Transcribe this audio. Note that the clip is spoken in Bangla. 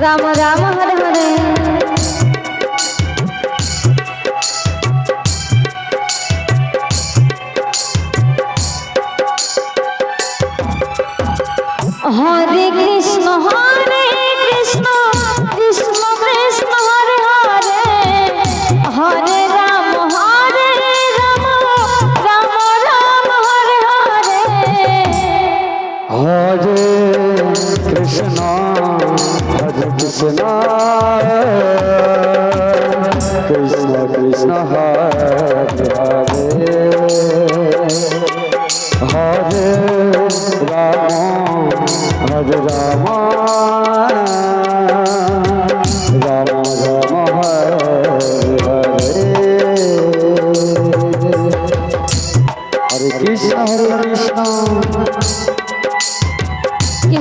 রাম রাম হরে হরে